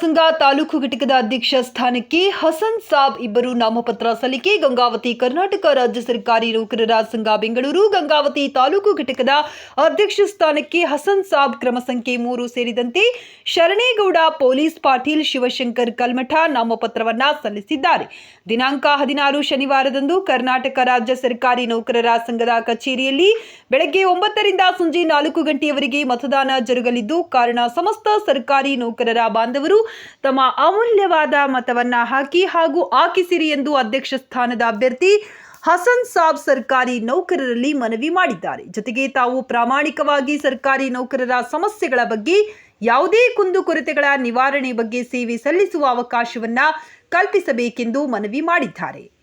ಸಂಘ ತಾಲೂಕು ಘಟಕದ ಅಧ್ಯಕ್ಷ ಸ್ಥಾನಕ್ಕೆ ಹಸನ್ ಸಾಬ್ ಇಬ್ಬರು ನಾಮಪತ್ರ ಸಲ್ಲಿಕೆ. ಗಂಗಾವತಿ ಕರ್ನಾಟಕ ರಾಜ್ಯ ಸರ್ಕಾರಿ ನೌಕರರ ಸಂಘ ಬೆಂಗಳೂರು. ಗಂಗಾವತಿ ತಾಲೂಕು ಘಟಕದ ಅಧ್ಯಕ್ಷ ಸ್ಥಾನಕ್ಕೆ ಹಸನ್ ಸಾಬ್ ಕ್ರಮ ಸಂಖ್ಯೆ ಮೂರು ಸೇರಿದಂತೆ ಶರಣೇಗೌಡ, ಪೊಲೀಸ್ ಪಾಟೀಲ್, ಶಿವಶಂಕರ್ ಕಲ್ಮಠ ನಾಮಪತ್ರವನ್ನ ಸಲ್ಲಿಸಿದ್ದಾರೆ. ದಿನಾಂಕ ಹದಿನಾರು ಶನಿವಾರದಂದು ಕರ್ನಾಟಕ ರಾಜ್ಯ ಸರ್ಕಾರಿ ನೌಕರರ ಸಂಘದ ಕಚೇರಿಯಲ್ಲಿ ಬೆಳಗ್ಗೆ ಒಂಬತ್ತರಿಂದ ಸಂಜೆ ನಾಲ್ಕು ಗಂಟೆಯವರೆಗೆ ಮತದಾನ ಜರುಗಲಿದ್ದು, ಕಾರಣ ಸಮಸ್ತ ಸರ್ಕಾರಿ ನೌಕರರ ಬಾಂಧವರು ತಮ್ಮ ಅಮೂಲ್ಯವಾದ ಮತವನ್ನ ಹಾಕಿ ಹಾಗೂ ಹಾಕಿಸಿರಿ ಎಂದು ಅಧ್ಯಕ್ಷ ಸ್ಥಾನದ ಅಭ್ಯರ್ಥಿ ಹಸನ್ ಸಾಬ್ ಸರ್ಕಾರಿ ನೌಕರರಲ್ಲಿ ಮನವಿ ಮಾಡಿದ್ದಾರೆ. ಜೊತೆಗೆ ತಾವು ಪ್ರಾಮಾಣಿಕವಾಗಿ ಸರ್ಕಾರಿ ನೌಕರರ ಸಮಸ್ಯೆಗಳ ಬಗ್ಗೆ ಯಾವುದೇ ಕುಂದುಕೊರತೆಗಳ ನಿವಾರಣೆ ಬಗ್ಗೆ ಸೇವೆ ಸಲ್ಲಿಸುವ ಅವಕಾಶವನ್ನ ಕಲ್ಪಿಸಬೇಕೆಂದು ಮನವಿ ಮಾಡಿದ್ದಾರೆ.